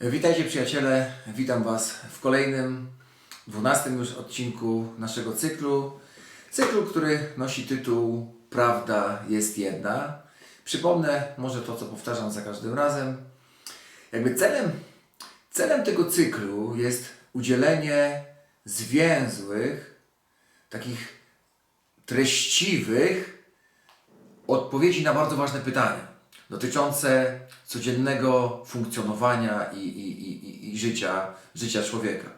Witajcie przyjaciele, witam Was w kolejnym, dwunastym już odcinku naszego cyklu. Cyklu, który nosi tytuł Prawda jest jedna. Przypomnę może to, co powtarzam za każdym razem. Jakby celem, celem tego cyklu jest udzielenie zwięzłych, takich treściwych odpowiedzi na bardzo ważne pytania dotyczące codziennego funkcjonowania i, i, i, i życia, życia człowieka.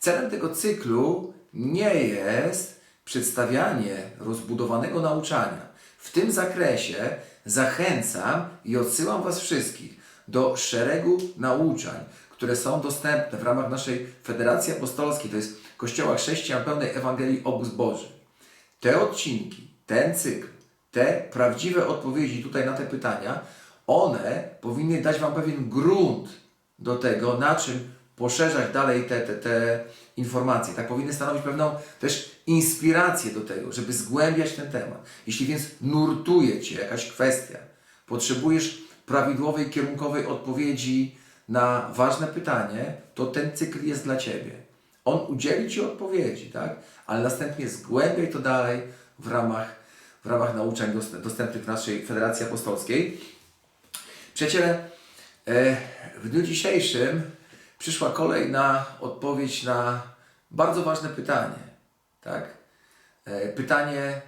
Celem tego cyklu nie jest przedstawianie rozbudowanego nauczania. W tym zakresie zachęcam i odsyłam Was wszystkich do szeregu nauczań, które są dostępne w ramach naszej Federacji Apostolskiej, to jest Kościoła Chrześcijan Pełnej Ewangelii Obóz Boży. Te odcinki, ten cykl, te prawdziwe odpowiedzi tutaj na te pytania, one powinny dać Wam pewien grunt do tego, na czym poszerzać dalej te, te, te informacje. Tak powinny stanowić pewną też inspirację do tego, żeby zgłębiać ten temat. Jeśli więc nurtuje Cię jakaś kwestia, potrzebujesz prawidłowej, kierunkowej odpowiedzi na ważne pytanie, to ten cykl jest dla Ciebie. On udzieli Ci odpowiedzi, tak? ale następnie zgłębiaj to dalej w ramach, w ramach nauczeń dost- dostępnych w naszej Federacji Apostolskiej. Przyjaciele, e, w dniu dzisiejszym przyszła kolej na odpowiedź na bardzo ważne pytanie. Tak? E, Pytanie,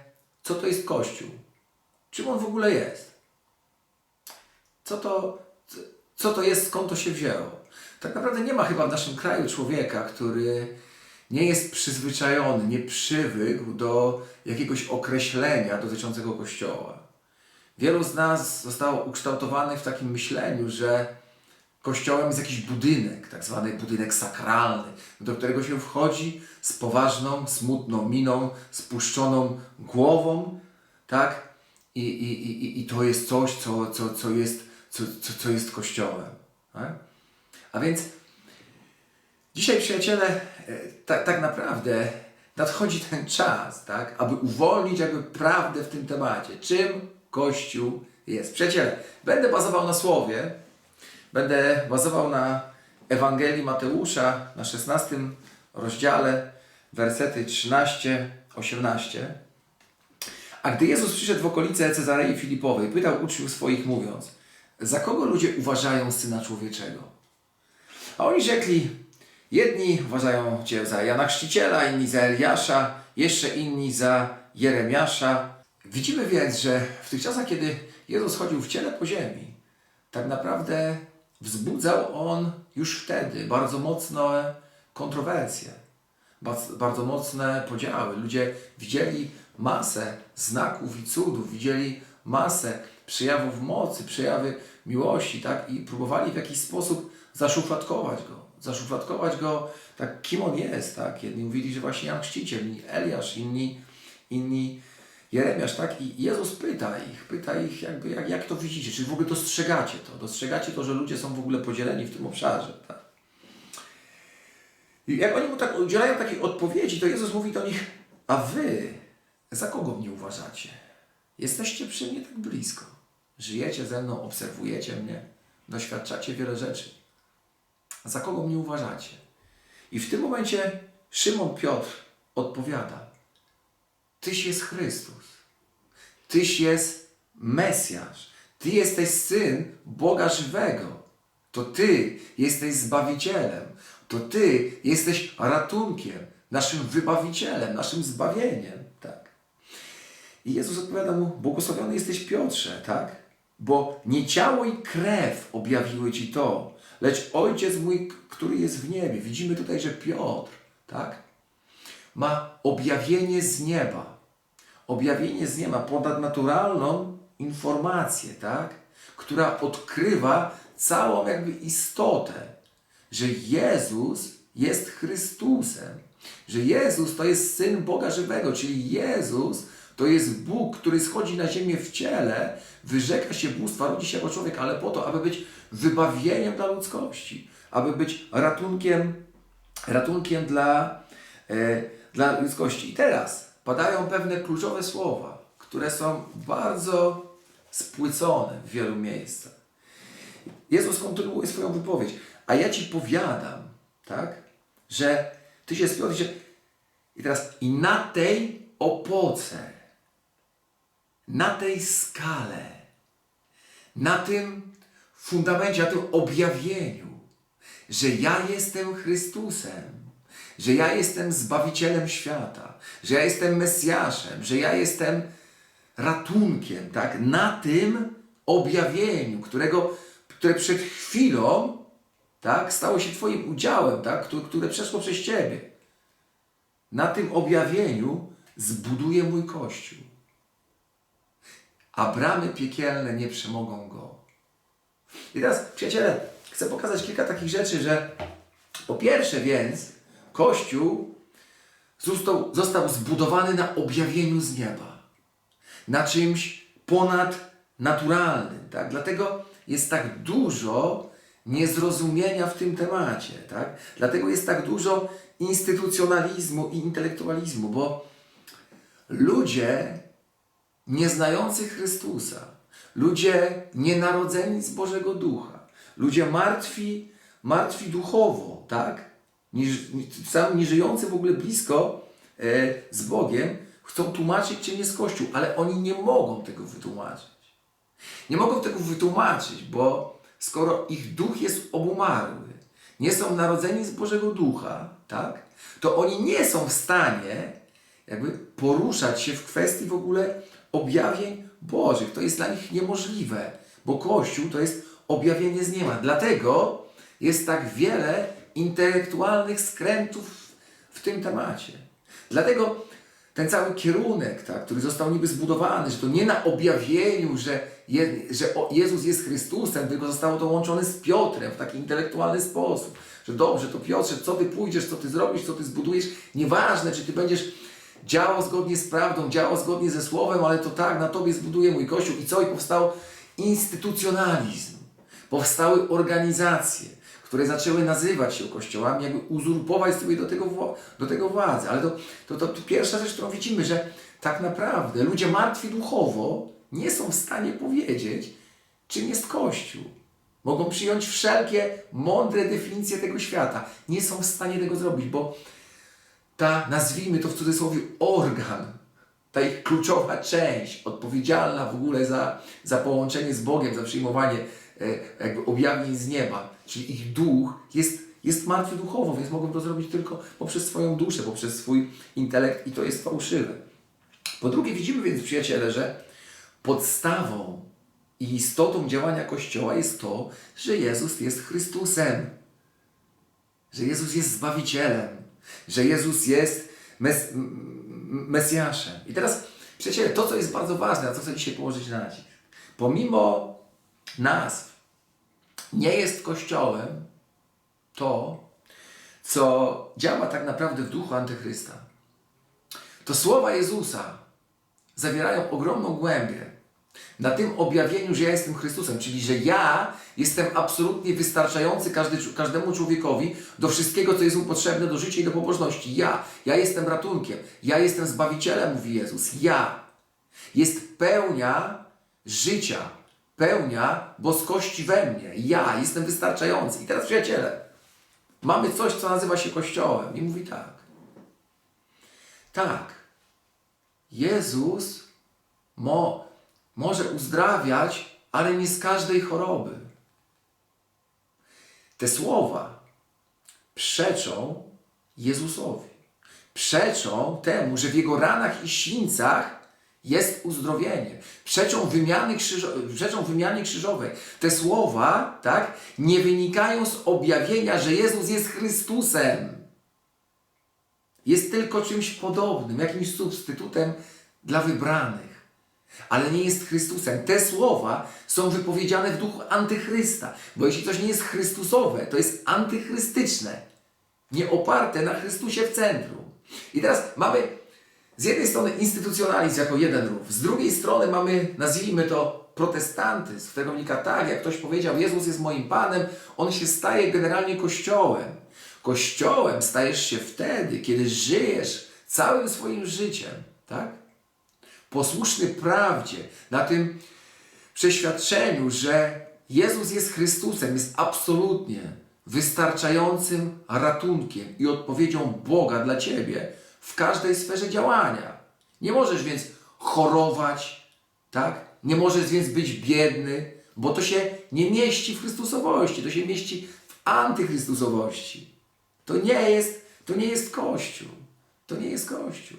co to jest Kościół? Czym on w ogóle jest? Co to, co to jest, skąd to się wzięło? Tak naprawdę nie ma chyba w naszym kraju człowieka, który nie jest przyzwyczajony, nie przywykł do jakiegoś określenia dotyczącego Kościoła. Wielu z nas zostało ukształtowanych w takim myśleniu, że kościołem jest jakiś budynek, tak zwany budynek sakralny, do którego się wchodzi z poważną, smutną miną, spuszczoną głową, tak? I, i, i, i to jest coś, co, co, co, jest, co, co, co jest kościołem. Tak? A więc Dzisiaj, przyjaciele, tak, tak naprawdę nadchodzi ten czas, tak, aby uwolnić jakby prawdę w tym temacie. Czym Kościół jest? Przyjaciele, będę bazował na słowie, będę bazował na Ewangelii Mateusza na 16 rozdziale, wersety 13-18. A gdy Jezus przyszedł w okolice Cezarei Filipowej, pytał uczniów swoich, mówiąc: Za kogo ludzie uważają syna człowieczego? A oni rzekli, jedni uważają Cię za Jana Chrzciciela, inni za Eliasza, jeszcze inni za Jeremiasza. Widzimy więc, że w tych czasach, kiedy Jezus chodził w ciele po ziemi, tak naprawdę wzbudzał On już wtedy bardzo mocne kontrowersje, bardzo, mocne podziały. Ludzie widzieli masę znaków i cudów, widzieli masę przejawów mocy, przejawy miłości, tak? I próbowali w jakiś sposób zaszufladkować go, zaszufladkować go, tak, kim on jest, tak? Jedni mówili, że właśnie Jan Chrzciciel, inni Eliasz, inni, inni Jeremiasz, tak? I Jezus pyta ich, pyta ich jakby, jak, jak to widzicie, czy w ogóle dostrzegacie to, dostrzegacie to, że ludzie są w ogóle podzieleni w tym obszarze, tak? I jak oni mu tak udzielają takiej odpowiedzi, to Jezus mówi do nich, a wy za kogo mnie uważacie? Jesteście przy mnie tak blisko. Żyjecie ze mną, obserwujecie mnie, doświadczacie wiele rzeczy. Za kogo mnie uważacie? I w tym momencie Szymon Piotr odpowiada: Tyś jest Chrystus. Tyś jest Mesjasz. Ty jesteś syn Boga żywego. To Ty jesteś Zbawicielem. To Ty jesteś ratunkiem, naszym wybawicielem, naszym zbawieniem. Tak. I Jezus odpowiada mu, błogosławiony jesteś Piotrze, tak? Bo nie ciało i krew objawiły Ci to, lecz Ojciec mój, który jest w niebie. Widzimy tutaj, że Piotr, tak? Ma objawienie z nieba. Objawienie z nieba, ponadnaturalną informację, tak? Która odkrywa całą jakby istotę, że Jezus jest Chrystusem, że Jezus to jest Syn Boga żywego, czyli Jezus to jest Bóg, który schodzi na ziemię w ciele, wyrzeka się bóstwa, rodzi się jako człowiek, ale po to, aby być wybawieniem dla ludzkości, aby być ratunkiem, ratunkiem dla, e, dla ludzkości. I teraz padają pewne kluczowe słowa, które są bardzo spłycone w wielu miejscach. Jezus kontynuuje swoją wypowiedź. A ja ci powiadam, tak, że ty się spiął, się... I teraz, i na tej opoce, na tej skale, na tym fundamencie, na tym objawieniu, że ja jestem Chrystusem, że ja jestem Zbawicielem świata, że ja jestem Mesjaszem, że ja jestem ratunkiem, tak? Na tym objawieniu, którego, które przed chwilą, tak? Stało się Twoim udziałem, tak? Które, które przeszło przez Ciebie. Na tym objawieniu zbuduję mój Kościół. A bramy piekielne nie przemogą go. I teraz, przyjaciele, chcę pokazać kilka takich rzeczy, że po pierwsze więc Kościół został, został zbudowany na objawieniu z nieba. Na czymś ponadnaturalnym. Tak? Dlatego jest tak dużo niezrozumienia w tym temacie. Tak? Dlatego jest tak dużo instytucjonalizmu i intelektualizmu, bo ludzie nieznający Chrystusa, ludzie nienarodzeni z Bożego Ducha, ludzie martwi, martwi duchowo, tak? Niż, ni- sam nie żyjący w ogóle blisko e, z Bogiem, chcą tłumaczyć, czym jest Kościół, ale oni nie mogą tego wytłumaczyć. Nie mogą tego wytłumaczyć, bo skoro ich duch jest obumarły, nie są narodzeni z Bożego Ducha, tak? To oni nie są w stanie jakby poruszać się w kwestii w ogóle objawień Bożych. To jest dla nich niemożliwe, bo Kościół to jest objawienie z nieba. Dlatego jest tak wiele intelektualnych skrętów w tym temacie. Dlatego ten cały kierunek, tak, który został niby zbudowany, że to nie na objawieniu, że, je, że Jezus jest Chrystusem, tylko zostało to łączone z Piotrem w taki intelektualny sposób. Że dobrze, to Piotrze, co ty pójdziesz, co ty zrobisz, co ty zbudujesz, nieważne, czy ty będziesz działał zgodnie z prawdą, działał zgodnie ze słowem, ale to tak, na tobie zbuduje mój Kościół. I co? I powstał instytucjonalizm. Powstały organizacje, które zaczęły nazywać się kościołami, jakby uzurpować sobie do tego, do tego władzę. Ale to, to, to, to pierwsza rzecz, którą widzimy, że tak naprawdę ludzie martwi duchowo nie są w stanie powiedzieć, czym jest Kościół. Mogą przyjąć wszelkie mądre definicje tego świata. Nie są w stanie tego zrobić, bo ta, nazwijmy to w cudzysłowie, organ, ta ich kluczowa część, odpowiedzialna w ogóle za, za połączenie z Bogiem, za przyjmowanie e, jakby objawień z nieba, czyli ich duch jest, jest martwy duchowo, więc mogą to zrobić tylko poprzez swoją duszę, poprzez swój intelekt i to jest fałszywe. Po drugie, widzimy więc, przyjaciele, że podstawą i istotą działania Kościoła jest to, że Jezus jest Chrystusem że Jezus jest Zbawicielem, że Jezus jest mes, Mesjaszem. I teraz, przyjaciele, to, co jest bardzo ważne, na co chcę dzisiaj położyć nacisk. Pomimo nazw, nie jest Kościołem to, co działa tak naprawdę w duchu Antychrysta. To słowa Jezusa zawierają ogromną głębię na tym objawieniu, że ja jestem Chrystusem, czyli że ja jestem absolutnie wystarczający każdy, każdemu człowiekowi do wszystkiego, co jest mu potrzebne do życia i do pobożności. Ja, ja jestem ratunkiem, ja jestem Zbawicielem, mówi Jezus. Ja. Jest pełnia życia, pełnia boskości we mnie. Ja jestem wystarczający. I teraz, przyjaciele, mamy coś, co nazywa się Kościołem. I mówi tak. Tak, Jezus mo, może uzdrawiać, ale nie z każdej choroby. Te słowa przeczą Jezusowi. Przeczą temu, że w Jego ranach i sińcach jest uzdrowienie. Przeczą wymiany, krzyżo- przeczą wymianie krzyżowej. Te słowa tak, nie wynikają z objawienia, że Jezus jest Chrystusem jest tylko czymś podobnym, jakimś substytutem dla wybranych, ale nie jest Chrystusem. Te słowa są wypowiedziane w duchu antychrysta, bo jeśli coś nie jest chrystusowe, to jest antychrystyczne, nie oparte na Chrystusie w centrum. I teraz mamy z jednej strony instytucjonalizm jako jeden rów, z drugiej strony mamy, nazwijmy to, protestantyzm, którego wynika tak, jak ktoś powiedział, Jezus jest moim Panem, on się staje generalnie Kościołem. Kościołem stajesz się wtedy, kiedy żyjesz całym swoim życiem? Posłuszny prawdzie, na tym przeświadczeniu, że Jezus jest Chrystusem, jest absolutnie wystarczającym ratunkiem i odpowiedzią Boga dla Ciebie w każdej sferze działania. Nie możesz więc chorować, tak? Nie możesz więc być biedny, bo to się nie mieści w Chrystusowości, to się mieści w antychrystusowości. To nie jest, to nie jest Kościół. To nie jest Kościół.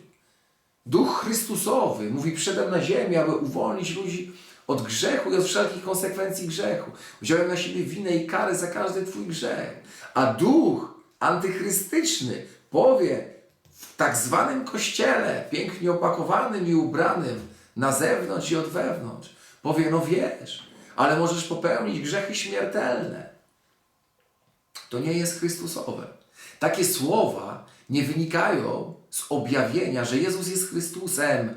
Duch Chrystusowy mówi, przyszedłem na ziemię, aby uwolnić ludzi od grzechu i od wszelkich konsekwencji grzechu. Wziąłem na siebie winę i karę za każdy Twój grzech. A duch antychrystyczny powie w tak zwanym kościele, pięknie opakowanym i ubranym na zewnątrz i od wewnątrz, powie, no wiesz, ale możesz popełnić grzechy śmiertelne. To nie jest Chrystusowe. Takie słowa nie wynikają z objawienia, że Jezus jest Chrystusem,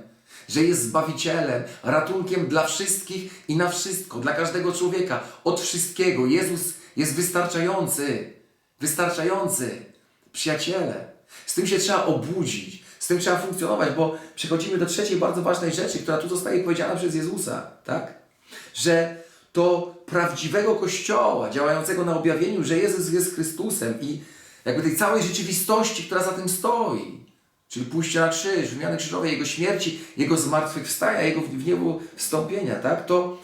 że jest Zbawicielem, ratunkiem dla wszystkich i na wszystko, dla każdego człowieka, od wszystkiego. Jezus jest wystarczający, wystarczający. Przyjaciele, z tym się trzeba obudzić, z tym trzeba funkcjonować, bo przechodzimy do trzeciej bardzo ważnej rzeczy, która tu zostaje powiedziana przez Jezusa, tak? Że to prawdziwego Kościoła, działającego na objawieniu, że Jezus jest Chrystusem i jakby tej całej rzeczywistości, która za tym stoi, czyli pójście na krzyż, wymiany krzyżowej, Jego śmierci, Jego zmartwychwstania, Jego w niebo wstąpienia, tak? To,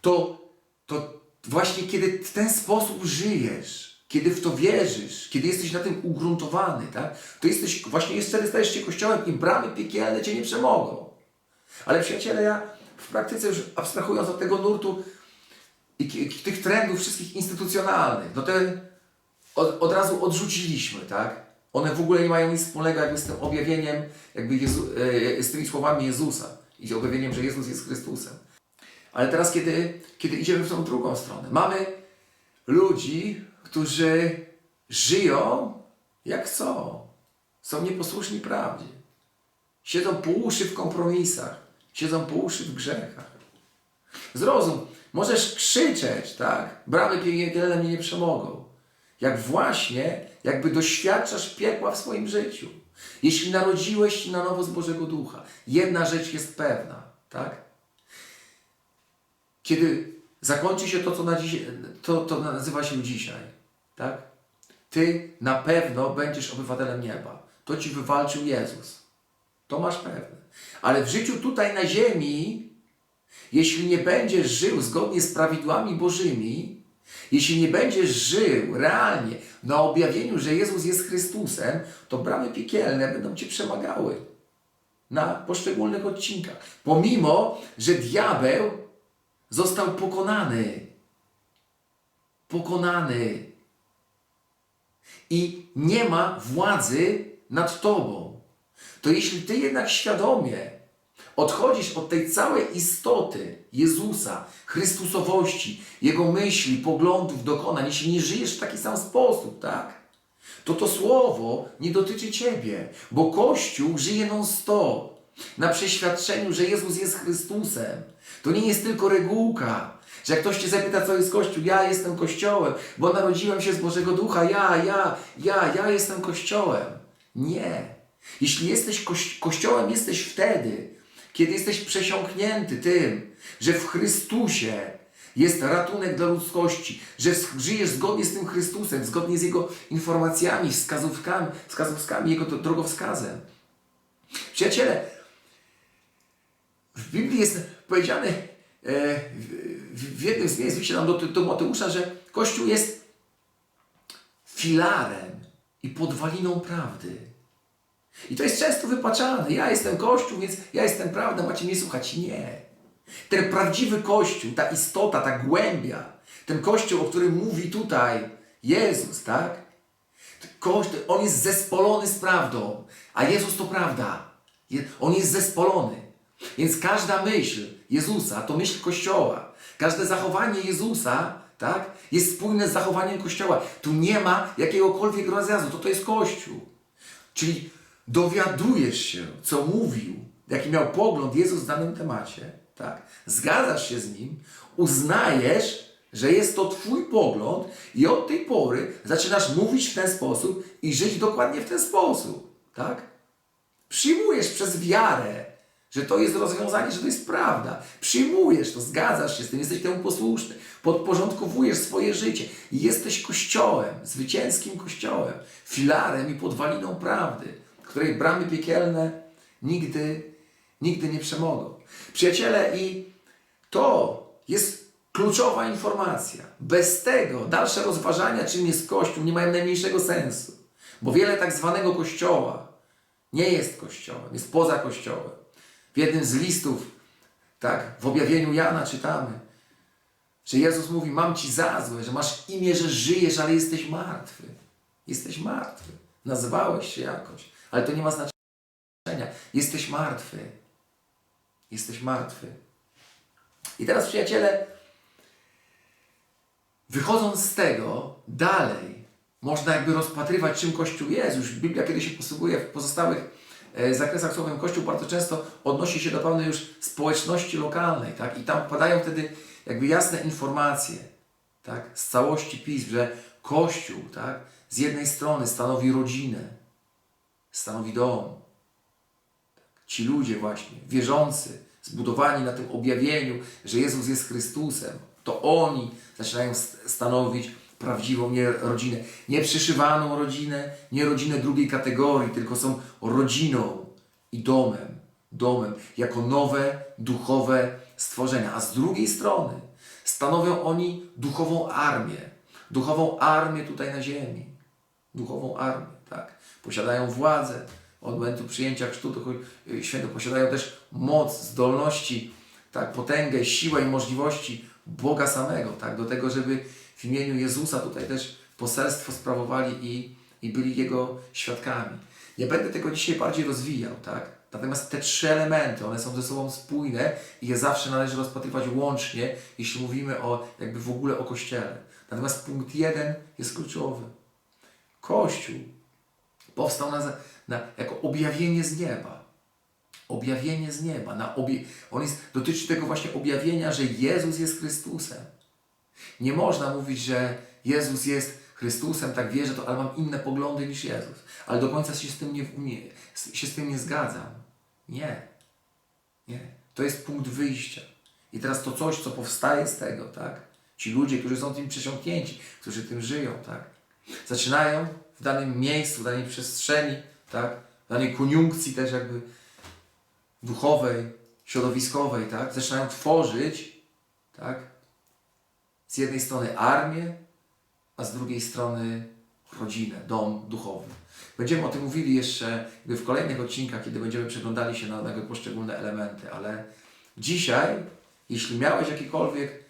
to, to właśnie kiedy w ten sposób żyjesz, kiedy w to wierzysz, kiedy jesteś na tym ugruntowany, tak? To jesteś, właśnie jest wtedy stajesz się Kościołem i bramy piekielne Cię nie przemogą. Ale przyjaciele, ja w praktyce już abstrahując od tego nurtu i tych trendów wszystkich instytucjonalnych, no te od, od razu odrzuciliśmy, tak? One w ogóle nie mają nic wspólnego jakby z tym objawieniem, jakby Jezu, e, z tymi słowami Jezusa i objawieniem, że Jezus jest Chrystusem. Ale teraz, kiedy, kiedy idziemy w tą drugą stronę, mamy ludzi, którzy żyją jak chcą. Są nieposłuszni prawdzie. Siedzą po uszy w kompromisach. Siedzą po uszy w grzechach. Zrozum, możesz krzyczeć, tak? Bramy piekielne mnie nie przemogą. Jak właśnie, jakby doświadczasz piekła w swoim życiu. Jeśli narodziłeś się na nowo z Bożego Ducha, jedna rzecz jest pewna, tak? Kiedy zakończy się to, co na dziś, to, to nazywa się dzisiaj, tak? Ty na pewno będziesz obywatelem nieba. To ci wywalczył Jezus. To masz pewne. Ale w życiu tutaj na ziemi, jeśli nie będziesz żył zgodnie z prawidłami Bożymi, jeśli nie będziesz żył realnie na objawieniu, że Jezus jest Chrystusem, to bramy piekielne będą cię przemagały na poszczególnych odcinkach. Pomimo, że diabeł został pokonany. Pokonany. I nie ma władzy nad tobą. To jeśli ty jednak świadomie odchodzisz od tej całej istoty Jezusa, Chrystusowości, Jego myśli, poglądów, dokonań, jeśli nie żyjesz w taki sam sposób, tak? To to słowo nie dotyczy Ciebie, bo Kościół żyje non-stop na przeświadczeniu, że Jezus jest Chrystusem. To nie jest tylko regułka, że jak ktoś Cię zapyta, co jest Kościół, ja jestem Kościołem, bo narodziłem się z Bożego Ducha, ja, ja, ja, ja jestem Kościołem. Nie. Jeśli jesteś koś- Kościołem, jesteś wtedy, kiedy jesteś przesiąknięty tym, że w Chrystusie jest ratunek dla ludzkości, że żyjesz zgodnie z tym Chrystusem, zgodnie z Jego informacjami, wskazówkami, wskazówkami, Jego dro- drogowskazem. Przyjaciele, w Biblii jest powiedziane e, w, jednym z miejsc, nam do, Mateusza, że Kościół jest filarem i podwaliną prawdy. I to jest często wypaczane. Ja jestem Kościół, więc ja jestem prawda, macie mnie słuchać. Nie. Ten prawdziwy Kościół, ta istota, ta głębia, ten Kościół, o którym mówi tutaj Jezus, tak? Kościół, on jest zespolony z prawdą, a Jezus to prawda. On jest zespolony. Więc każda myśl Jezusa to myśl Kościoła. Każde zachowanie Jezusa, tak, jest spójne z zachowaniem Kościoła. Tu nie ma jakiegokolwiek rozjazdu, to to jest Kościół. Czyli dowiadujesz się, co mówił, jaki miał pogląd Jezus w danym temacie, tak? Zgadzasz się z nim, uznajesz, że jest to Twój pogląd i od tej pory zaczynasz mówić w ten sposób i żyć dokładnie w ten sposób, tak? Przyjmujesz przez wiarę, że to jest rozwiązanie, że to jest prawda. Przyjmujesz to, zgadzasz się z tym, jesteś temu posłuszny, podporządkowujesz swoje życie i jesteś kościołem, zwycięskim kościołem, filarem i podwaliną prawdy, której bramy piekielne nigdy, nigdy nie przemogą. Przyjaciele, i to jest kluczowa informacja. Bez tego dalsze rozważania, czym jest Kościół, nie mają najmniejszego sensu. Bo wiele tak zwanego Kościoła nie jest Kościołem, jest poza Kościołem. W jednym z listów, tak, w objawieniu Jana czytamy, że Jezus mówi, mam Ci za złe, że masz imię, że żyjesz, ale jesteś martwy. Jesteś martwy. Nazywałeś się jakoś, ale to nie ma znaczenia. Jesteś martwy. Jesteś martwy. I teraz, przyjaciele, wychodząc z tego, dalej można jakby rozpatrywać, czym Kościół jest. Już Biblia, kiedy się posługuje w pozostałych e, zakresach słowem Kościół, bardzo często odnosi się do pełnej już społeczności lokalnej, tak? I tam padają wtedy jakby jasne informacje, tak? Z całości pism, że Kościół, tak? Z jednej strony stanowi rodzinę, stanowi dom, ci ludzie właśnie, wierzący, zbudowani na tym objawieniu, że Jezus jest Chrystusem, to oni zaczynają st- stanowić prawdziwą nie rodzinę. Nie przyszywaną rodzinę, nie rodzinę drugiej kategorii, tylko są rodziną i domem. Domem, jako nowe, duchowe stworzenia. A z drugiej strony stanowią oni duchową armię. Duchową armię tutaj na ziemi. Duchową armię, tak. Posiadają władzę, od momentu przyjęcia chrztu Duchu Świętego posiadają też moc, zdolności, tak, potęgę, siłę i możliwości Boga samego, tak, do tego, żeby w imieniu Jezusa tutaj też poselstwo sprawowali i, i byli Jego świadkami. Nie będę tego dzisiaj bardziej rozwijał, tak? Natomiast te trzy elementy, one są ze sobą spójne i je zawsze należy rozpatrywać łącznie, jeśli mówimy o jakby w ogóle o Kościele. Natomiast punkt jeden jest kluczowy. Kościół powstał na, na, jako objawienie z nieba. Objawienie z nieba. Na obie, on jest, dotyczy tego właśnie objawienia, że Jezus jest Chrystusem. Nie można mówić, że Jezus jest Chrystusem, tak wierzę, to, ale mam inne poglądy niż Jezus. Ale do końca się z tym nie, nie, się z tym nie zgadzam. Nie. Nie. To jest punkt wyjścia. I teraz to coś, co powstaje z tego, tak? Ci ludzie, którzy są tym przesiąknięci, którzy tym żyją, tak? Zaczynają w danym miejscu, w danej przestrzeni, tak? W danej koniunkcji też jakby duchowej, środowiskowej, tak? Zaczynają tworzyć, tak? Z jednej strony armię, a z drugiej strony rodzinę, dom duchowy. Będziemy o tym mówili jeszcze w kolejnych odcinkach, kiedy będziemy przeglądali się na, poszczególne elementy, ale dzisiaj, jeśli miałeś jakiekolwiek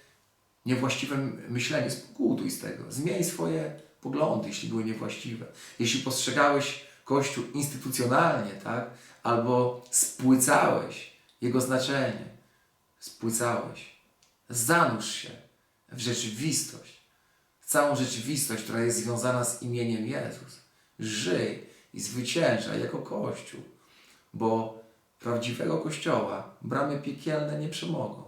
niewłaściwe myślenie, spokutuj z tego, zmień swoje poglądy, jeśli były niewłaściwe. Jeśli postrzegałeś Kościół instytucjonalnie, tak, albo spłycałeś jego znaczenie, spłycałeś, zanurz się w rzeczywistość, w całą rzeczywistość, która jest związana z imieniem Jezus. Żyj i zwyciężaj jako Kościół, bo prawdziwego Kościoła bramy piekielne nie przemogą.